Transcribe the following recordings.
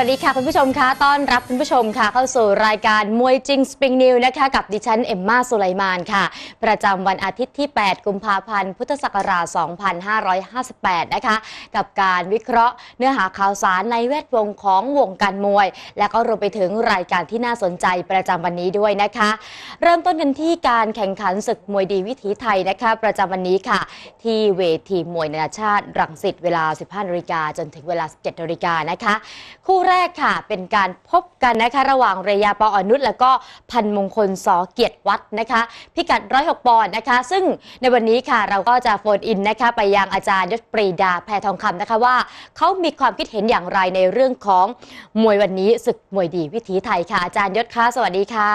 สวัสดีค่ะคุณผู้ชมคะต้อนรับคุณผู้ชมค่ะ เข้าสู่รายการมวยจริงสปริงนิวนะคะกับดิฉันเอมมาสุไลมานค่ะ ประจำวันอาทิตย์ที่ 8 กุมภาพันธ์พุทธศักราช 2558 นะคะ กับการวิเคราะห์เนื้อหาข่าวสารในแวดวงของวงการมวย และก็รวมไปถึงรายการที่น่าสนใจประจำวันนี้ด้วยนะคะ เริ่มต้นกันที่การแข่งขันศึกมวยดีวิถีไทยนะคะ ประจำวันนี้ค่ะ ที่เวทีมวยนานาชาติรังสิตเวลา 15นาฬิกาจนถึงเวลา 17นาฬิกานะคะคู่แรกค่ะ เป็นการพบกันนะคะระหว่างเรยาปออนุชแล้วก็พันมงคลสอเกียรติวัฒน์นะคะ พิกัด 106 ปอนด์นะคะ ซึ่งในวันนี้ค่ะเราก็จะโฟนอินนะคะไปยังอาจารย์ยศปรีดาแพรทองคำนะคะว่าเขามีความคิดเห็นอย่างไรในเรื่องของมวยวันนี้ศึกมวยดีวิถีไทยค่ะอาจารย์ยศคะสวัสดีค่ะ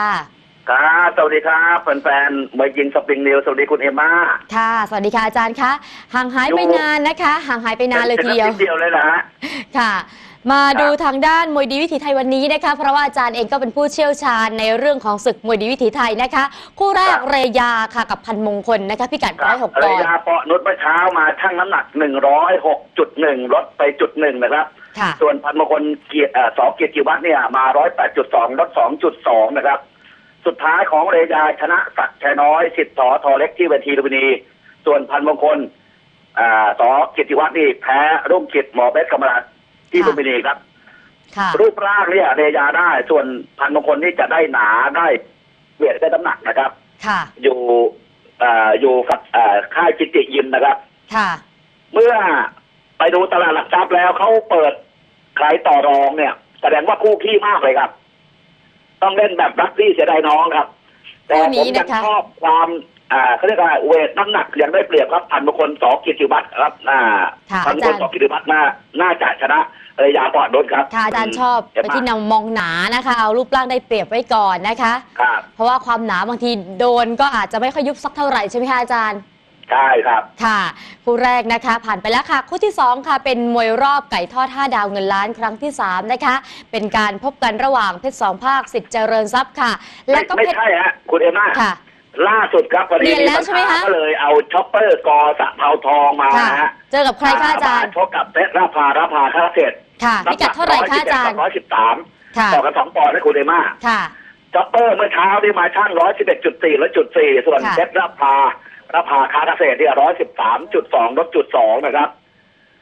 ครับสวัสดีครับแฟนๆมวยยิงสปริงนิวสวัสดีคุณเอมมาค่ะ สวัสดีค่ะอาจารย์คะห่างหายไปอยู่นานนะคะห่างหายไปนานเลยทีเดียวป็นอาทิตเดียวเลยนะฮะค่ะ มาดูครับทางด้านมวยดีวิถีไทยวันนี้นะคะ เพราะว่าอาจารย์เองก็เป็นผู้เชี่ยวชาญในเรื่องของศึกมวยดีวิถีไทยนะคะ คู่แรกเรยาค่ะกับพันมงคลนะคะพิกัดคร้รัอยหกปเรอนด์ยาเปาะนุชเมื่อเช้ามาชั่งน้ำหนักหนึ่งร้อยหกจุดหนึ่งลดไปจุดหนึ่งนะครับค่ะส่วนพันมงคลเกียรติเอ่อสอเกียรติวัฒน์เนี่ยมาร้อยแปดจุดสองลดสองจุดสองนะครับ สุดท้ายของเรยาชนะสักดิ์แชน้อยสิทธิ์สอทอเล็กที่เวทีลุมพินี ส่วนพันมงคลอ่าสอเกียรติวัฒน์นี่แพ้รุ่งกิจหมอเบสกำมลา ที่ค่ะลุมพินีครับค่ะรูปร่างเนี่ยเรยาได้ ส่วนพันมงคลนี่จะได้หนาได้เวทได้น้ำหนักนะครับ ค่ะ อยู่เอ่ออยู่กับเอ่อค่ายจิตติยิมนะครับ ค่ะ เมื่อไปดูตลาดหลักทรัพย์แล้วเขาเปิดขายต่อรองเนี่ย แสดงว่าคู่ขี้มากเลยครับ ต้องเล่นแบบรักพี่เสียดายน้องครับ แต่คู่ผนี้มนะคะยังชอบความ อ่าเขาเรียกว่าเวทน้ำหนักยังได้เปรียบครับพันมงคลสอกิติวัฒน์ครับอ่าค่ะพันมงคลอาจารย์สอกิติวัฒน์น่าน่าจะชนะระยะปอดโดนครับค่ะอาจารย์ชอบเดี๋ยวไปมาที่นำมองหนานะคะเอารูปร่างได้เปรียบไว้ก่อนนะคะครับเพราะว่าความหนาบางทีโดนก็อาจจะไม่ค่อยยุบสักเท่าไหร่ใช่ไหมคะอาจารย์ใช่ครับค่ะ คู่แรกนะคะ ผ่านไปแล้วค่ะ คู่ที่ 2 ค่ะ เป็นมวยรอบไก่ทอด5ดาวเงินล้านครั้งที่ 3 นะคะ เป็นการพบกันระหว่างเพชรสองภาคสิทธิ์เจริญทรัพย์ค่ะ และก็ไม่เพชรใช่ฮะคุณเอมม่าค่ะ ล่าสุดครับพอดีเปลี่ยนแล้วใช่ไหมคะ ก็เลยเอาช็อปเปอร์กอสะเทาทองมาค่ะ นะฮะเจอกับใครคะอาจารย์มชกกับเพชรราภาราภาคาเศษค่ะพิกัดเท่าไหร่คะอาจารย์ ร้อยสิบสามค่ะ ต่อกันสองปอนด์นะคุณเอมม่าค่ะ ช็อปเปอร์เมื่อเช้านี่มาช่างร้อยสิบเอ็ดจุดสี่และจุดสี่ส่วนค่ะ เพชรราภาราภาคาเกษตรเนี่ยร้อยสิบสามจุดสองลดจุดสองนะครับ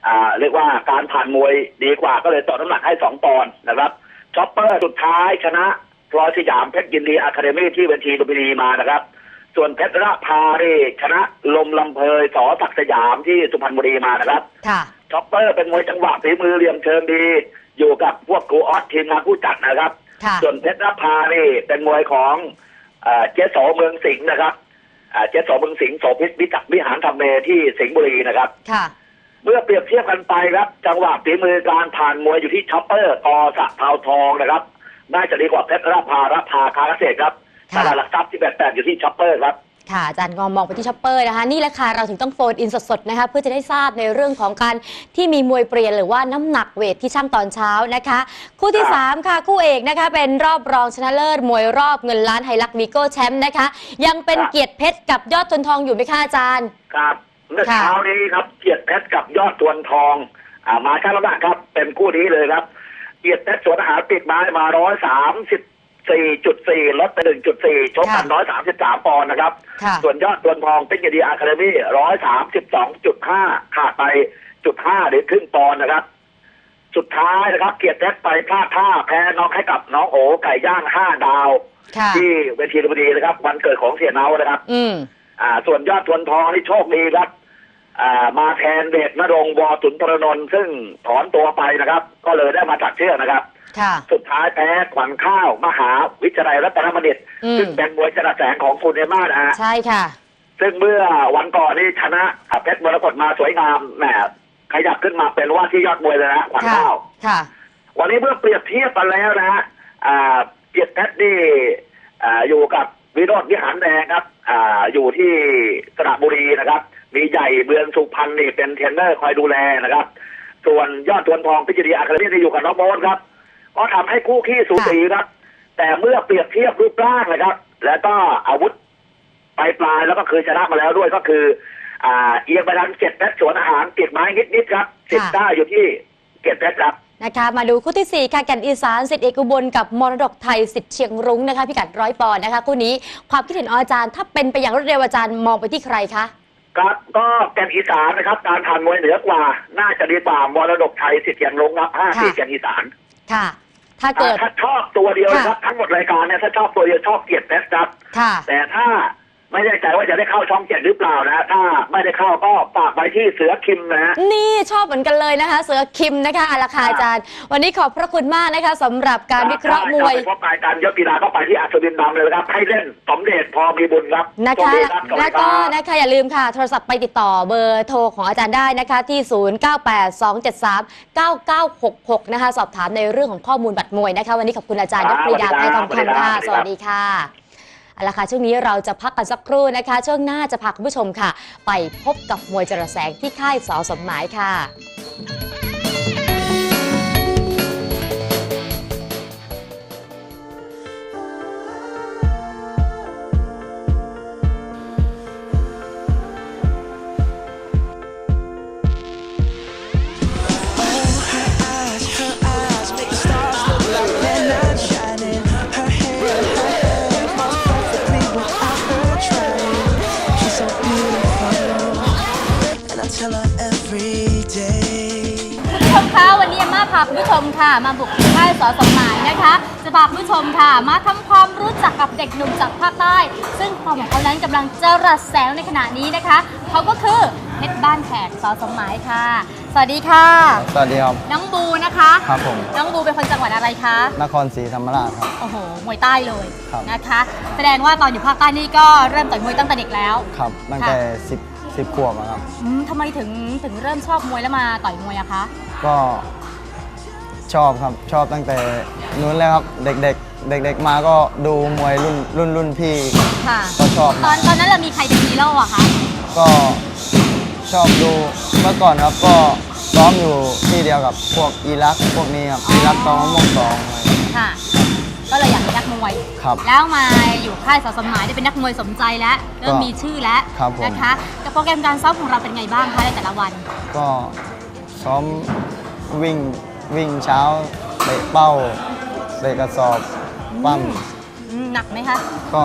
อ่า เรียกว่าการผ่านมวยดีกว่าก็เลยต่อน้ำหนักให้สองปอนด์นะครับช็อปเปอร์สุดท้ายชนะพลอยสยามเพชรยินดีอะคาเดมี่ที่เวทีลุมพินีมานะครับ ส่วนเพชรราภานี่ชนะลมลำเพยสอศักดิ์สยามที่สุพรรณบุรีมานะครับค่ะช็อปเปอร์เป็นมวยจังหวะฝีมือเหลี่ยมเชิงดี อยู่กับพวกครูออสทีมงานผู้จัดนะครับ ค่ะส่วนเพชรราภานี่เป็นมวยของเอ่อเจ๊โสเมืองสิงห์นะครับอ่าเจ๊โสเมืองสิงห์โสพิษวิจักรวิหารธรรมเมที่สิงห์บุรีนะครับ ค่ะเมื่อเปรียบเทียบกันไปครับ จังหวะฝีมือการผ่านมวยอยู่ที่ช็อปเปอร์กอสะเทาทองนะครับ น่าจะดีกว่าเพชรราภาราภาคาเกษตรครับค่ะ ตลาดหลักทรัพย์ที่แปดแปดอยู่ที่ช็อปเปอร์ครับค่ะอาจารย์ก็มองไปที่ช็อปเปอร์นะคะนี่แหละค่ะเราถึงต้องโฟนอินสดๆนะคะเพื่อจะได้ทราบในเรื่องของการที่มีมวยเปลี่ยนหรือว่าน้ำหนักเวทที่ช่างตอนเช้านะคะ คู่ที่ครับ3ค่ะ คู่เอกนะคะ เป็นรอบรองชนะเลิศมวยรอบเงินล้านไฮลักวีโก้แชมป์นะคะ ยังเป็นเกียรติเพชรกับยอดทนทองอยู่ไหมคะอาจารย์ ครับเมื่อค่ะเช้านี้ครับเกียรติเพชรกับยอดตวนทองอ่ามาช่างน้ำหนักครับเป็นคู่นี้เลยครับเกียรติเพชรสวนอาหารปิดไม้มาร้อยสามสิบ สี่จุดสี่ลดไปหนึ่งจุดสี่ชกกันร้อยสามสิบสามปอนด์นะครับ ค่ะ ส่วนยอดตวนทองเป็นยดีอาคาเดมี่ร้อยสามสิบสองจุดห้าขาดไปจุดห้าหรือครึ่งปอนด์นะครับ สุดท้ายนะครับ เกียรติเพชรไปพลาดท่าแพ้น้องให้กับน้องโอไก่ย่างห้าดาว ค่ะ ที่เวทีลุมพินีนะครับ วันเกิดของเสียเนานะครับ อืม อ่า ส่วนยอดทวนทองนี่โชคดีครับอ่า มาแทนเดชนรงค์วอสุนทรนนท์ซึ่งถอนตัวไปนะครับ ก็เลยได้มาตัดเชือกนะครับค่ะสุดท้ายแพ้ขวัญข้าวมหาวิทยาลัยรัตนบัณฑิตอืมซึ่งเป็นมวยชนะแสงของคุณเอม่านะฮะใช่ค่ะ ซึ่งเมื่อวันก่อนนี่ชนะอ่าเพชรมรกตมาสวยงามแหมขยับขึ้นมาเป็นว่าที่ยอดมวยเลยนะขวัญค่ะข้าวค่ะ วันนี้เมื่อเปรียบเทียบกันแล้วนะฮะอ่าเกียรติเพชรนี่อ่าอยู่กับวิโรธวิหารแดงครับอ่าอยู่ที่สระบุรีนะครับ มีใหญ่เบือนสุพรรณนี่เป็นเทรนเนอร์คอยดูแลนะครับ ส่วนยอดทวนทองพิจิตรีอาคาเดมี่ที่อยู่กับน้องโบ๊ทครับ ก็ทำให้คู่ขี้สูสีครับ แต่เมื่อเปรียบเทียบรูปร่างนะครับ แล้วก็อาวุธปลายปลายแล้วก็เคยชนะมาแล้วด้วยก็คือ อ่า เอียงไปทางเจ็ดเพชรสวนอาหารเกียรไม้นิดๆครับสิบได้อยู่ที่เกียรติเพชรครับนะคะมาดูคู่ที่ 4 ค่ะแก่นอีสานสิทธิเอกอุบลกับมรดกไทยสิทธิเชียงรุ้งนะคะพิกัดร้อยปอนด์นะคะคู่นี้ความคิดเห็นองอาจารย์ถ้าเป็นไปอย่างรวดเร็วอาจารย์มองไปที่ใครคะ ครับก็แกนอีสานนะครับ การผ่านมวยเหนือกว่า น่าจะดีกว่ามรดกไทยสิทธิ์เทียงลงครับห้าค่ะ สี่แกนอีสานค่ะ ถ้าเกิดอ่าถ้าชอบตัวเดียวค่ะนะครับ ทั้งหมดรายการเนี่ยถ้าชอบตัวเดียวชอบเกียรติเพชรครับ ค่ะ แต่ถ้า ไม่แน่ใจว่าจะได้เข้าช่องเจ็ดหรือเปล่านะ ถ้าไม่ได้เข้าก็ฝากไปที่เสือคิมนะฮะ นี่ชอบเหมือนกันเลยนะคะ เสือคิมนะคะอาราคาอาจารย์ วันนี้ขอบพระคุณมากนะคะสำหรับการวิเคราะห์มวยถ้าไปพบรายการยศกีฬาก็ไปที่อัศวินดำเลยนะครับ ให้เล่นสมเด็จพอมีบุญครับนะสวัคะสดีรับสวัสแล้ดีวก็ครับนะคะอย่าลืมค่ะ โทรศัพท์ไปติดต่อเบอร์โทรของอาจารย์ได้นะคะที่ 0982739966 นะคะ สอบถามในเรื่องของข้อมูลบัตรมวยนะคะ วันนี้ขอบคุณอาจารย์คยรับศปรีดาสวัสไทดียคทรับองคำค่ะสสวัวัสสดีดีครับค่ะ เอาละค่ะช่วงนี้เราจะพักกันสักครู่นะคะ ช่วงหน้าจะพาคุณผู้ชมค่ะ ไปพบกับมวยจระแสงที่ค่ายสอสมหมายค่ะาพาคุณผู้ชมค่ะ มาบุกที่ค่ายสอสมหมายนะคะ จะพาคุณผู้ชมค่ะ มาทำความรู้จักกับเด็กหนุ่มจากภาคใต้ ซึ่งความของเขานั้นกำลังจะรัสแสงในขณะนี้นะคะ เขาก็คือเพชรบ้านแขกสอสมหมายค่ะ สวัสดีค่ะ สวัสดีครับ น้องบูนะคะครับผมน้องบูเป็นคนจังหวัดอะไรคะนครศรีธรรมราชครับโอ้โหมวยใต้เลยครับนะคะ แสดงว่าตอนอยู่ภาคใต้นี่ก็เริ่มต่อยมวยตั้งแต่เด็กแล้วครับตั้งแต่10 10ขวบอะครับอืมทำไมถึงถึงเริ่มชอบมวยแล้วมาต่อยมวยอะคะ ก็ ชอบครับชอบตั้งแต่นู้นเลยครับเด็กๆ เด็ก ๆ มาก็ดูมวยรุ่นรุ่นรุ่นพี่ค่ะ ก็ชอบตอนตอนนั้นเรามีใครเป็นฮีโร่อะคะ ก็ชอบดูเมื่อก่อนครับก็ซ้อมอยู่ที่เดียวกับพวกอิรักพวกนี้ครับอ๋ออิอิรักตองมะม่วงสองอะไร ค่ะ ก็เลยอยากเป็นนักมวย ครับแล้วมาอยู่ค่ายสอสมหมายได้เป็นนักมวยสมใจแล้ว เริ่มมีชื่อแล้วครับผม นะคะกับโปรแกรมการซ้อมของเราเป็นไงบ้างคะในแต่ละวัน ก็ซ้อมวิ่ง วิ่งเช้าเตะเป้าเตะกระสอบปั้มอืมหนักไหมคะ ก็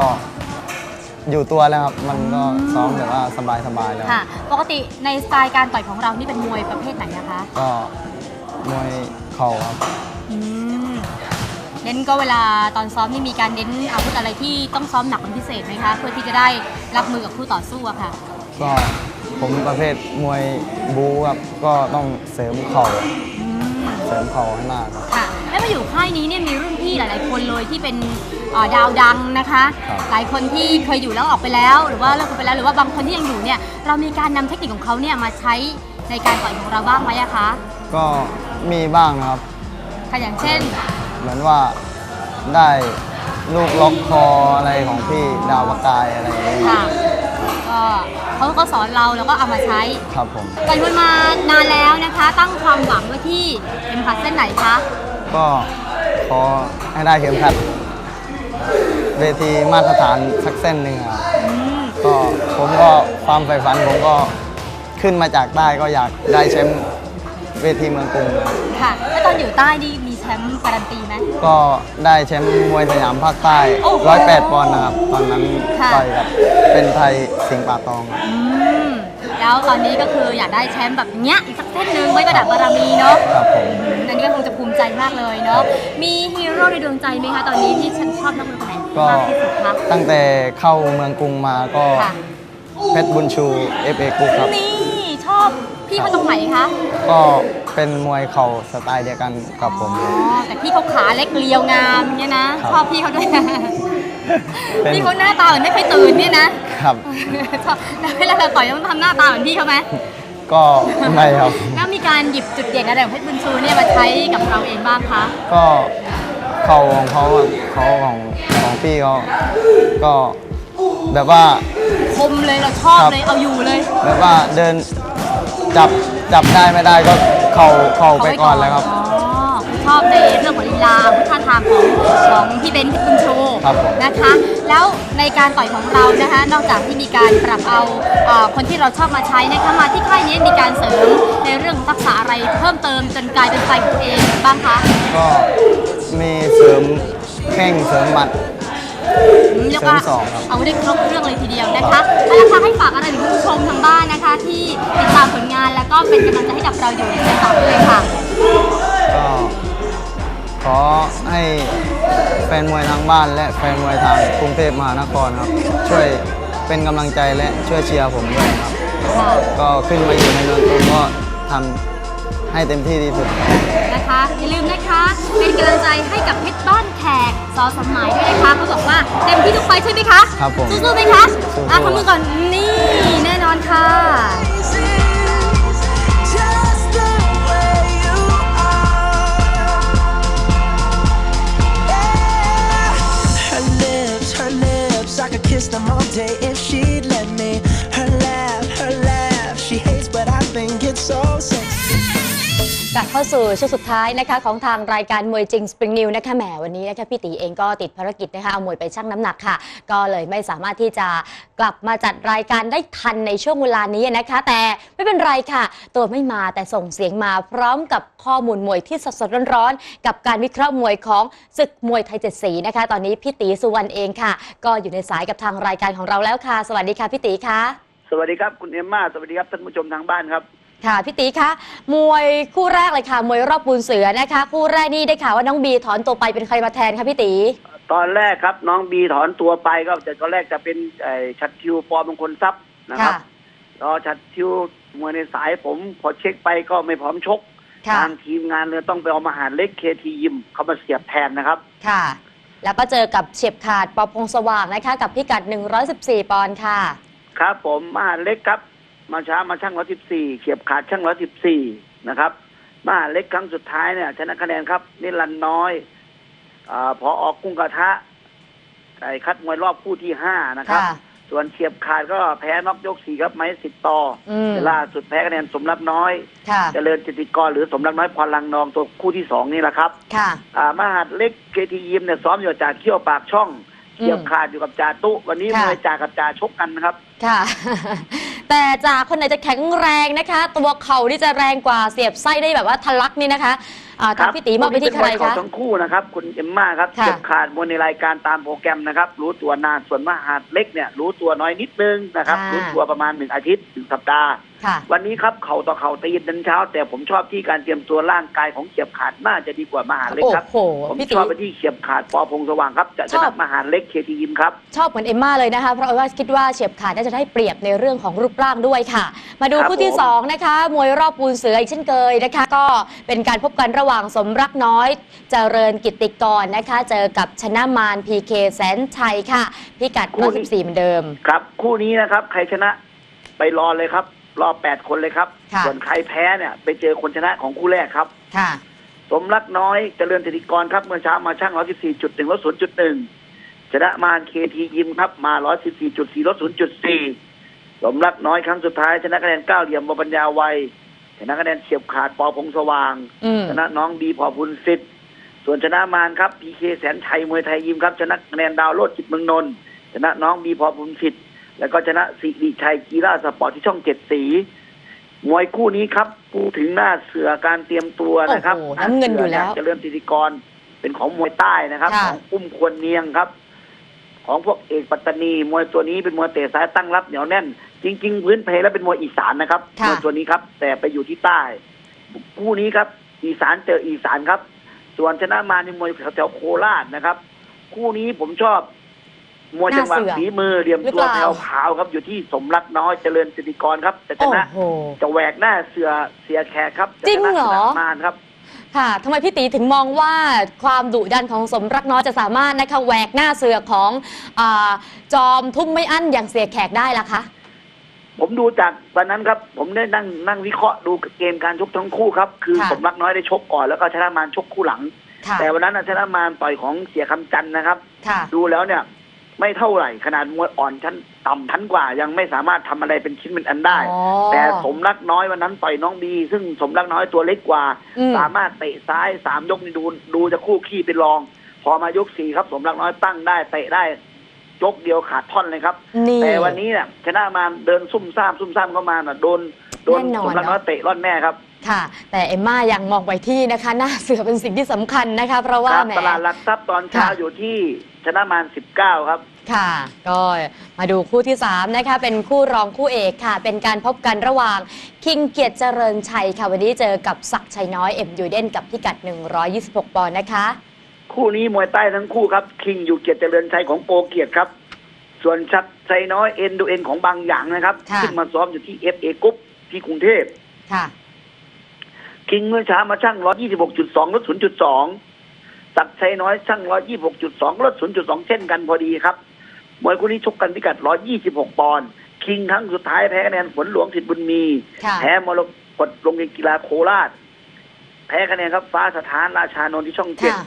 อยู่ตัวแล้วครับ มันก็ซ้อมแบบว่าสบายๆแล้ว ค่ะ ปกติในสไตล์การต่อยของเรานี่เป็นมวยประเภทไหนนะคะ ก็มวยเข่าครับ อืมเน้นก็เวลาตอนซ้อมนี่มีการเน้นอาวุธอะไรที่ต้องซ้อมหนักเป็นพิเศษไหมคะ เพื่อที่จะได้รับมือกับคู่ต่อสู้อะค่ะ ก็ผมประเภทมวยบูครับ ก็ต้องเสริมเข่า อืม เสริมเข่าให้มากครับ ค่ะแล้วมาอยู่ค่ายนี้เนี่ยมีรุ่นพี่หลาย ๆ คนเลยที่เป็นเอ่อดาวดังนะคะ ครับ หลายคนที่เคยอยู่แล้วออกไปแล้ว หรือว่าเลิกกันไปแล้วหรือว่าบางคนที่ยังอยู่เนี่ยเรามีการนำเทคนิคของเขาเนี่ยมาใช้ในการต่อยของเราบ้างไหมอะคะก็มีบ้างนะครับ ค่ะอย่างเช่น เหมือนว่าได้ลูกล็อกคออะไรของพี่ดาวประกายอะไรอย่างเงี้ยค่ะ ก็เขาก็สอนเราแล้วก็เอามาใช้ครับผมต่อยมวยมานานแล้วนะคะ ตั้งความหวังไว้ที่เข็มขัดเส้นไหนคะก็ขอให้ได้เข็มขัดเวทีมาตรฐานสักเส้นหนึ่งครับอืมก็ผมก็ความใฝ่ฝันผมก็ขึ้นมาจากใต้ก็อยากได้แชมป์ เวทีเมืองกรุงครับค่ะ แล้วตอนอยู่ใต้นี่มีแชมป์การันตีไหม ก็ได้แชมป์มวยสยามภาคใต้โอ้โห108ปอนด์นะครับ ตอนนั้นค่ะ ต่อยกับเป็นไทยสิงห์ป่าตองครับ อืม แล้วตอนนี้ก็คืออยากได้แชมป์แบบเนี้ยอีกสักเส้นหนึ่งไว้ประดับบารมีเนาะครับผมอืมอันนี้ก็คงจะภูมิใจมากเลยเนาะ มีฮีโร่ในดวงใจไหมคะตอนนี้ที่ฉันชอบนักมวยคนไหนก็มากที่สุดคะ ตั้งแต่เข้าเมืองกรุงมาก็ค่ะ เพชรบุญชู FA กรุ๊ปครับ นี่ชอบ พี่เขาตรงไหนคะก็เป็นมวยเข่าสไตล์เดียวกันกับผม อ๋อแต่พี่เขาขาเล็กเรียวงามเนี่ยนะครับ ชอบพี่เขาด้วย เป็นพี่เขาหน้าตาเหมือนไม่เคยตื่นเนี่ยนะครับ ชอบแล้วเวลาเราต่อยต้องทำหน้าตาเหมือนพี่เขาไหมก็ไม่ครับ แล้วมีการหยิบจุดเด่นอะไรของเพชรบุญชูเนี่ยมาใช้กับเราเองบ้างคะ ก็เข่าของเขาอะเขาของของพี่เขาก็แบบว่า คมเลยเราชอบครับ เลยเอาอยู่เลย แบบว่าเดิน จับจับได้ไม่ได้ก็เข่าเข่าไปก่อนแล้วครับอ๋อชชอบในเรื่องของลีลาพุทธาทางของของพี่เบนซ์เพชรบุญชูครับผม นะคะ แล้วในการต่อยของเรานะคะ นอกจากที่มีการปรับเอาเอ่อคนที่เราชอบมาใช้นะคะมาที่ค่ายนี้มีการเสริมในเรื่องของทักษะอะไรเพิ่มเติมจนกลายเป็นสไตล์ของตัวเองบ้างคะ ก็มีเสริมแข้งเสริมหมัดอืม เรียกว่าเสริมสองครับ เอาได้ครบเครื่องเลยทีเดียวนะคะแล้วนะคะให้ฝากอะไรถึงผู้ชมทางบ้านนะคะ ที่ติดตามผลงานแล้วก็เป็นกำลังใจให้กับเราอยู่ในต่อเลยค่ะ ก็ขอให้แฟนมวยทางบ้าน และแฟนมวยทางกรุงเทพมหานครครับ ช่วยเป็นกำลังใจและช่วยเชียร์ผมด้วยครับ ก็ขึ้นมาอยู่ในเมืองกรุงก็ทำ ให้เต็มที่ที่สุดครับนะคะอย่าลืมนะคะเป็นกำลังใจให้กับเพชรบ้านแขกซอสมหมายด้วยนะคะเขาบอกว่าเต็มที่ทุกไฟล์ใช่ไหมคะครับผมสู้ๆไหมคะสู้ๆ อะทำมือก่อนนี่แน่นอนค่ะ เข้าสู่ช่วงสุดท้ายนะคะของทางรายการมวยจริงสปริงนิวนะคะแหมวันนี้นะคะพี่ตีเองก็ติดภารกิจนะคะเอามวยไปชั่งน้ำหนักค่ะ ก็เลยไม่สามารถที่จะกลับมาจัดรายการได้ทันในช่วงเวลานี้นะคะ แต่ไม่เป็นไรค่ะ ตัวไม่มาแต่ส่งเสียงมาพร้อมกับข้อมูลมวยที่สดๆร้อนๆ กับการวิเคราะห์มวยของศึกมวยไทยเจ็ดสีนะคะ ตอนนี้พี่ตีสุวรรณเองค่ะ ก็อยู่ในสายกับทางรายการของเราแล้วค่ะ สวัสดีค่ะพี่ตีค่ะ สวัสดีครับคุณเอมมาสวัสดีครับท่านผู้ชมทางบ้านครับ ค่ะพี่ตีคะมวยคู่แรกเลยค่ะ มวยรอบปูนเสือนะคะ คู่แรกนี่ได้ข่าวว่าน้องบีถอนตัวไปเป็นใครมาแทนคะพี่ตี ตอนแรกครับน้องบีถอนตัวไปก็จะตอนแรกจะเป็นไอ้ชัดทิวปอมงคลทรัพย์นะครับค่ะ รอชัดทิวมวยในสายผมพอเช็คไปก็ไม่พร้อมชกค่ะทางทีมงานเลยต้องไปเอามาหารเล็กเคทียิมเขามาเสียบแทนนะครับ ค่ะ แล้วก็เจอกับเฉียบขาดปอพงสว่างนะคะ กับพิกัด 114 ปอนด์ค่ะ ครับผมมหาเล็กครับ มาช้ามาช่างร้อยสิบสี่เฉียบขาดช่างร้อยสิบสี่นะครับมหาเล็กครั้งสุดท้ายเนี่ย ชนะคะแนนครับนิรันดร์น้อยอาพอออกกุ้งกระทะไก่คัดมวยรอบคู่ที่ห้านะครับค่ะส่วนเฉียบขาดก็แพ้น็อกยกสี่ครับไม้สิบต่ออมแต่ล่าสุดแพ้คะแนนสมรับน้อยค่ะเจริญจิตติกรหรือสมรักน้อยพรลังนองตัวคู่ที่สองนี่แหละครับค่ะอ่ามหาดเล็กเคทียิมเนี่ยซ้อมอยู่จากเขี้ยวปากช่องเฉียบขาดอยู่กับจ่าตุ วันนี้ค่ะมวยจ่ากับจ่าชกกันนะครับ ค่ะ แต่จากคนไหนจะแข็งแรงนะคะ ตัวเข่าที่จะแรงกว่าเสียบไส้ได้แบบว่าทะลักนี่นะคะ อ่าทางพี่ตีมอบไปที่ใครนนี้เป็นมวยคะเข่าทั้งคู่นะครับ คุณเอมมาครับค่ะเจ็บขาดมวยในรายการตามโปรแกรมนะครับ รู้ตัวนานส่วนมหาดเล็กเนี่ย รู้ตัวน้อยนิดนึงนะครับค่ะรู้ตัวประมาณหนึ่งอาทิตย์ถึงสัปดาห์ค่ะวันนี้ครับเข่าต่อเข่าตีดันเช้า แต่ผมชอบที่การเตรียมตัวร่างกายของเฉียบขาดน่าจะดีกว่ามหาดเล็กโอ้ครับโหผมพี่ตีชอบไปที่เฉียบขาดปอพงสว่างครับจะชชอนะบมหาดเล็กเคทียิมครับชอบเหมือนเอมม่าเลยนะคะเพราะว่าคิดว่าเฉียบขาดน่าจะได้เปรียบในเรื่องของรูปร่างด้วยค่ะ มาดูครับคู่ที่ผมสองนะคะมวยรอบปูนเสืออีกเช่นเคยนะคะ ก็เป็นการพบกันระหว่างสมรักน้อยเจริญกิตติกรนะคะ เจอกับชนะมารพีเคแสนชัยค่ะ พิกัด114เหมือนเดิม ครับ คู่นี้นะครับ ใครชนะไปรอเลยครับ รอแปดคนเลยครับ ค่ะ ส่วนใครแพ้เนี่ย ไปเจอคนชนะของคู่แรกครับ ค่ะ สมรักน้อยเจริญธิติกรครับ เมื่อเช้ามาช่าง 114.1ลด0.1ชนะมารเคทียิมครับ มา 114.4ลด0.4 สมรักน้อยครั้งสุดท้ายชนะคะแนนเก้าเหลี่ยมบปัญญาไวย ชนะคะแนนเฉียบขาดปอพงสว่างอืมชนะน้องดีพอพุนสิทธิ์ส่วนชนะมารครับพีเคแสนชัยมวยไทยยิมครับ ชนะคะแนนดาวโลดจิตเมืองนนท์ชนะน้องดีพอพุนสิทธิ์แล้วก็ชนะสิริชัยกีฬาสปอร์ตที่ช่องเจ็ดสีมวยคู่นี้ครับพูดถึงหน้าเสือการเตรียมตัวนะครับโอ้โหน้ำเงินอยู่แล้วหาเสืเจริญติติกรเป็นของมวยใต้นะครับค่ะของอุ้มควรเนียงครับ ของพวกเอกปัตตานีมวยตัวนี้เป็นมวยเตะซ้ายตั้งรับเหนียวแน่น จริง ๆ พื้นเพแล้วเป็นมวยอีสานนะครับค่ะมวยตัวนี้ครับ แต่ไปอยู่ที่ใต้คู่นี้ครับ อีสานเจออีสานครับ ส่วนชนะมาในมวยแถวๆโคราชนะครับ คู่นี้ผมชอบมวยจังหวะหน้าเสือฝีมือเหลี่ยมหรือตัวเปล่าแผ่วพราวครับ อยู่ที่สมรักน้อยเจริญสิริกรครับจะชโอ้นะโหจะแหวกหน้าเสือเสียแขกครับะจริงชนะเหรอชนะมารครับ ค่ะทำไมพี่ตีถึงมองว่าความดุดันของสมรักน้อยจะสามารถนะคะแหวกหน้าเสือของอาจอมทุ่มไม่อั้นอย่างเสียแขกได้ล่ะคะ ผมดูจากวันนั้นครับ ผมได้นั่งนั่งวิเคราะห์ดูเกมการชกทั้งคู่ครับ คือค่ะ สมรักน้อยได้ชกก่อนแล้วก็ชนะมารชกคู่หลัง ค่ะแต่วันนั้นน่ะชนะมารต่อยของเสียคำจันทร์นะครับ ค่ะ ดูแล้วเนี่ย ไม่เท่าไหร่ขนาดมวยอ่อนชั้นต่ำชั้นกว่า ยังไม่สามารถทำอะไรเป็นชิ้นเป็นอันได้ อ๋อแต่สมรักน้อยวันนั้นต่อยน้องบีซึ่งสมรักน้อยตัวเล็กกว่า อืม สามารถเตะซ้ายสามยกนี่ดูดูจะคู่ขี้เป็นรอง พอมายกสี่ครับ สมรักน้อยตั้งได้เตะได้ยกเดียวขาดท่อนเลยครับ นี่ แต่วันนี้เนี่ยชนะมาเดินซุ่มซ่ามซุ่มซ่ามเข้ามาน่ะโดนโดนแน่นอน สมรักน้อยเนอะเตะร่อนแน่ครับค่ะ แต่เอมม่ายังมองไปที่นะคะ หน้าเสือเป็นสิ่งที่สำคัญนะคะ เพราะว่าครับแหม ตลาดหลักทรัพย์ตอนเช้าค่ะ อยู่ที่ ชนะมารสิบเก้าครับ ค่ะ ก็มาดูคู่ที่ 3 นะคะ เป็นคู่รองคู่เอกค่ะ เป็นการพบกันระหว่าง คิงเกียรติเจริญชัยค่ะ วันนี้เจอกับศักดิ์ชัยน้อยเอ็มยูเดนกับพิกัด 126 ปอนด์นะคะ คู่นี้มวยใต้ทั้งคู่ครับ คิงอยู่เกียรติเจริญชัยของโปเกียรติครับ ส่วนชัดชัยน้อยเอ็นดูเอ็นของบางอย่างนะครับ ค่ะ ซึ่งมาซ้อมอยู่ที่เอฟเอกรุ๊ปที่กรุงเทพ ค่ะ คิงเมื่อเช้ามาช่าง126.2ลด0.2 สักดิ์ชัยน้อยช่าง126.2ลด0.2เช่นกันพอดีครับมวยคู่นี้ชกกันพิกัด126ปอนด์คิงครั้งสุดท้ายแพ้คะแนนฝนหลวงสิทธิ์บุญมีค่ะแพ้มรกตโรงเรียนกีฬาโคราช แพ้คะแนนครับฟ้าสถานราชานนท์ที่ช่องเจ็ดค่ะ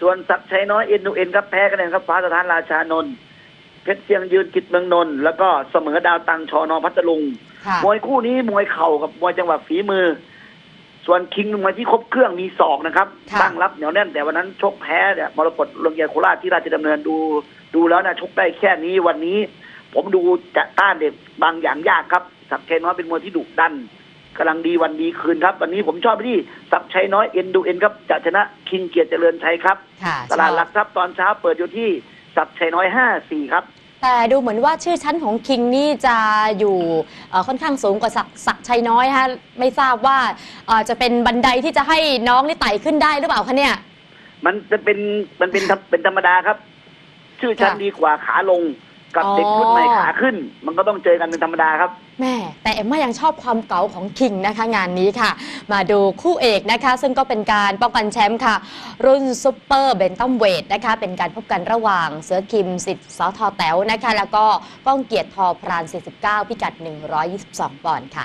ส่วนศักดิ์ชัยน้อยเอ็นดูเอ็นครับแพ้คะแนนครับฟ้าสถานราชานนท์เพชรเชียงยืนกิจเมืองนนท์แล้วก็เสมอดาวตังชอนอพัทลุงค่ะมวยคู่นี้มวยเข่ากับมวยจังหวะฝีมือ ส่วนคิงมวยที่ครบเครื่องมีศอกนะครับค่ะ ตั้งรับเหนียวแน่นแต่วันนั้นชกแพ้เนี่ยมรกตโรงเรียนโคราชที่ราชดำเนินดูดูแล้วนะชกได้แค่นี้วันนี้ ผมดูจะต้านเด็กบางอย่างยากครับ สักดิ์ชัยน้อยเป็นมวยที่ดุดันกำลังดีวันดีคืนครับ วันนี้ผมชอบที่สักดิ์ชัยน้อยเอ็นดูเอ็นครับจะชนะคิงเกียรติเจริญชัยครับค่ะตลาดหลักทรัพย์ตอนเช้าเปิดอยู่ที่สักดิ์ชัยน้อยห้าสี่ครับ แต่ดูเหมือนว่าชื่อชั้นของคิงนี่จะอยู่เอ่อค่อนข้างสูงกว่าศักดิ์ศักดิ์ชัยน้อยฮะไม่ทราบว่าเอ่อจะเป็นบันไดที่จะให้น้องนี่ไต่ขึ้นได้หรือเปล่าคะเนี่ย มันจะเป็นมันเป็นธรรมเป็นธรรมดาครับ ชื่อชั้นค่ะ ดีกว่าขาลง กับอ๋อเด็กรุ่นใหม่ขาขึ้น มันก็ต้องเจอกันเป็นธรรมดาครับ แม่แต่เอ็มม่ายังชอบความเก๋าของคิงนะคะงานนี้ค่ะ มาดูคู่เอกนะคะ ซึ่งก็เป็นการป้องกันแชมป์ค่ะ รุ่นซุปเปอร์เบนตัมเวทนะคะ เป็นการพบกันระหว่างเสือคิมสิทธิ์สอทอแต๋วนะคะ แล้วก็ก้องเกียรติทอพราน 49 พิกัด 122 ปอนด์ค่ะ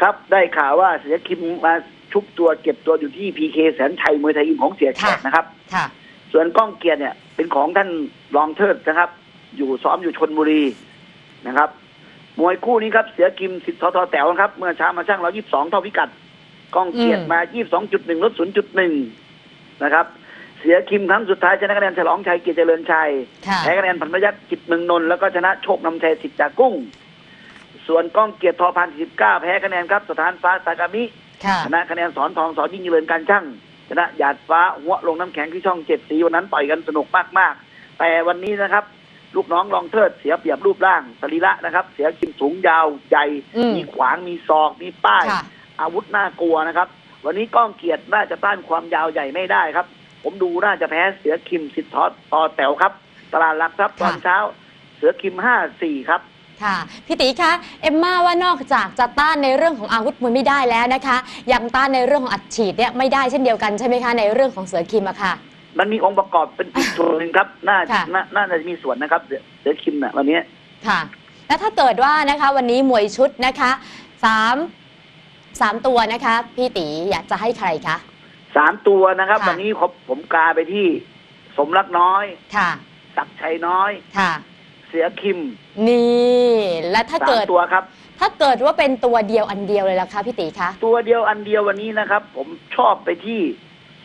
ครับได้ข่าวว่าเสียคิมมาชุบตัวเก็บตัวอยู่ที่พีเคแสนชัยมวยไทยยิมของเสียแขกค่ะนะครับ ค่ะ ส่วนก้องเกียรติเนี่ยเป็นของท่านรองเทิดนะครับ อยู่ซ้อมอยู่ชนบุรีนะครับ มวยคู่นี้ครับ เสียกิมสิทธิ์ทอทอแต๋วนะครับเมื่อเช้ามาช่างร้อยยี่สิบสองเท่าพิกัดก้องเกียรติอืมมายี่สิบสองจุดหนึ่งลดศูนย์จุดหนึ่งนะครับ เสียคิมครั้งสุดท้ายชนะคะแนนฉลองชัยเกียรติเจริญชัยค่ะแพ้คะแนนพันพยักษ์จิตเมืองนนท์แล้วก็ชนะโชคนำชัยสิทธิ์จากกุ้ง ส่วนก้องเกียรติทอพันสิบเก้าแพ้คะแนนครับสถานฟ้าสากามิค่ะชนะคะแนนสอนทองสอนยิ่งเจริญการช่างชนะหยาดฟ้าหัวลงน้ำแข็งที่ช่องเจ็ดสีวันนั้นต่อยกันสนุกมากๆ แต่วันนี้นะครับ ลูกน้องรองเทิดเสียเปรียบรูปร่างสรีระนะครับ เสียคิมสูงยาวใหญ่อืมมีขวางมีศอกมีป้ายค่ะอาวุธน่ากลัวนะครับ วันนี้ก้องเกียรติน่าจะต้านความยาวใหญ่ไม่ได้ครับ ผมดูน่าจะแพ้เสือคิมสิทธิ์ทอต่อแต๋วครับ ตลาดหลักทรัพย์ตอนค่ะเช้า เสือคิมห้าสี่ครับค่ะพี่ตีคะเอมม่าว่านอกจากจะต้านในเรื่องของอาวุธมวยไม่ได้แล้วนะคะ ยังต้านในเรื่องของอัดฉีดเนี่ยไม่ได้เช่นเดียวกันใช่ไหมคะในเรื่องของเสือคิมอะค่ะ มันมีองค์ประกอบเป็นอีกส่วนหนึ่งครับ น่าค่ะนาน่าจะมีส่วนนะครับเสือเสือคิมเนี่ยวันนี้ค่ะ แล้วถ้าเกิดว่านะคะ วันนี้มวยชุดนะคะสามสามตัวนะคะ พี่ตีอยากจะให้ใครคะ สามตัวนะครับ ค่ะ วันนี้ผมผมกาไปที่ สมรักน้อย ค่ะศักดิ์ชัยน้อย ค่ะ เสือคิมนี่และถ้าสามเกิดตัวครับ ถ้าเกิดว่าเป็นตัวเดียวอันเดียวเลยล่ะคะพี่ตีคะตัวเดียวอันเดียววันนี้นะครับ ผมชอบไปที่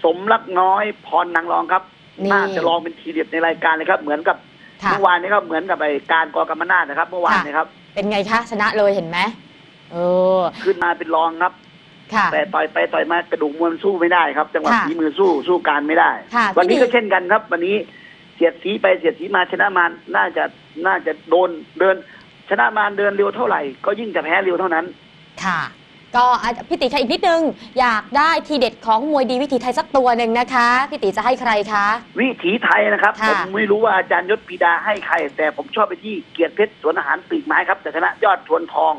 สมรักน้อยพรนางรองครับนี่ น่าจะลองเป็นทีเด็ดในรายการเลยครับ เหมือนกับค่ะ เมื่อวานนี้ครับเหมือนกับไอการกอกรรมนาถนะครับ เมื่อวานค่ะ นะครับ เป็นไงคะชนะเลยเห็นไหมเออขึ้นมาเป็นรองครับ ค่ะ แต่ต่อยไปต่อยมากระดูกมวลสู้ไม่ได้ครับจังหวะค่ะฝีมือสู้สู้การไม่ได้ ค่ะวันนี้พี่ก็เช่นกันครับ วันนี้เสียดสีไปเสียดสีมาชนะมารน่าจะน่าจะโดนเดิน ชนะมารเดินเร็วเท่าไหร่ ก็ยิ่งจะแพ้เร็วเท่านั้น ค่ะ ก็อาจพี่ติคะอีกนิดนึง อยากได้ทีเด็ดของมวยดีวิถีไทยสักตัวหนึ่งนะคะพี่ติจะให้ใครคะ วิถีไทยนะครับค่ะผมไม่รู้ว่าอาจารย์ยศปีดาให้ใคร แต่ผมชอบไปที่เกียรติเพชรสวนอาหารปีกไม้ครับแต่ชนะยอดทวนทอง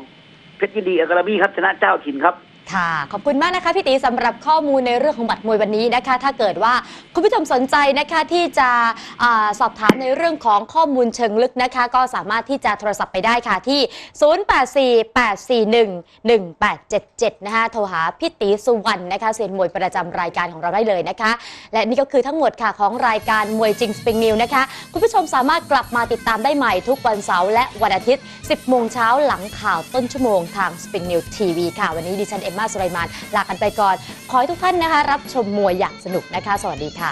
เพชรยินดีอัครมีครับชนะเจ้าถิ่นครับ ค่ะ ขอบคุณมากนะคะพี่ตีสำหรับข้อมูลในเรื่องของบัตรมวยวันนี้นะคะ ถ้าเกิดว่าคุณผู้ชมสนใจนะคะที่จะอาสอบถามในเรื่องของข้อมูลเชิงลึกนะคะ ก็สามารถที่จะโทรศัพท์ไปได้ค่ะที่ 0848411877 นะคะโทรหาพี่ตีสุวรรณนะคะเซียนมวยประจำรายการของเราได้เลยนะคะ และนี่ก็คือทั้งหมดค่ะของรายการมวยจริงสปริงนิวนะคะ คุณผู้ชมสามารถกลับมาติดตามได้ใหม่ทุกวันเสาร์และวันอาทิตย์ 10โมงเช้าหลังข่าวต้นชั่วโมงทาง Spring News TV ค่ะวันนี้ดิฉันเอมมาสุไรมานลากันไปก่อน ขอให้ทุกท่านนะคะ รับชมมวยอย่างสนุกนะคะ สวัสดีค่ะ